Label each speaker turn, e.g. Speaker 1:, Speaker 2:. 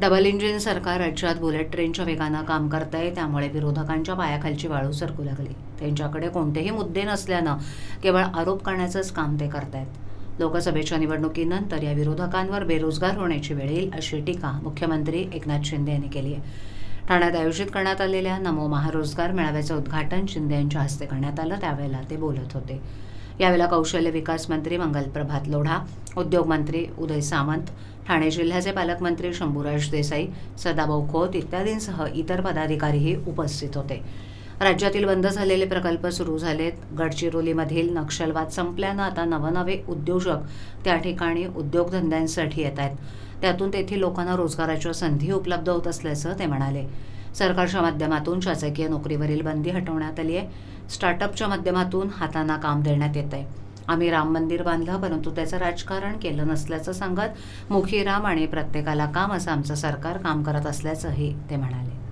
Speaker 1: Double engine सरकार राज्यात bullet ट्रेनच्या वेगानं काम करत आहे त्यामुळे विरोधकांच्या पायाखालची वाळू सरकू लागली. त्यांच्याकडे कोणतेही मुद्दे नसल्यानं केवळ आरोप करण्याचंच काम ते करतायत. लोकसभेच्या निवडणुकीनंतर या विरोधकांवर बेरोजगार होण्याची वेळ येईल अशी टीका मुख्यमंत्री एकनाथ शिंदे यांनी केली आहे. ठाण्यात आयोजित करण्यात आलेल्या नमो महारोजगार मेळाव्याचं उद्घाटन शिंदे यांच्या हस्ते करण्यात आलं त्यावेळेला ते बोलत होते. यावेळेला कौशल्य विकास मंत्री मंगल प्रभात लोढा उद्योग मंत्री उदय सामंत ठाणे जिल्ह्याचे पालकमंत्री शंभूराज देसाई सदाभाऊ खोत इत्यादींसह इतर पदाधिकारीही उपस्थित होते. राज्यातील बंद झालेले प्रकल्प सुरू झालेत. गडचिरोलीमधील नक्षलवाद संपल्यानं आता नवनवे उद्योजक त्या ठिकाणी उद्योगधंद्यांसाठी येत आहेत. त्यातून तेथील लोकांना रोजगाराच्या संधी उपलब्ध होत असल्याचं ते म्हणाले. सरकारच्या माध्यमातून शासकीय नोकरीवरील बंदी हटवण्यात आली आहे. स्टार्टअपच्या माध्यमातून हातांना काम देण्यात येत आहे. आम्ही राम मंदिर बांधलं परंतु त्याचं राजकारण केलं नसल्याचं सांगत मुखी राम आणि प्रत्येकाला काम असं आमचं सरकार काम करत असल्याचंही ते म्हणाले.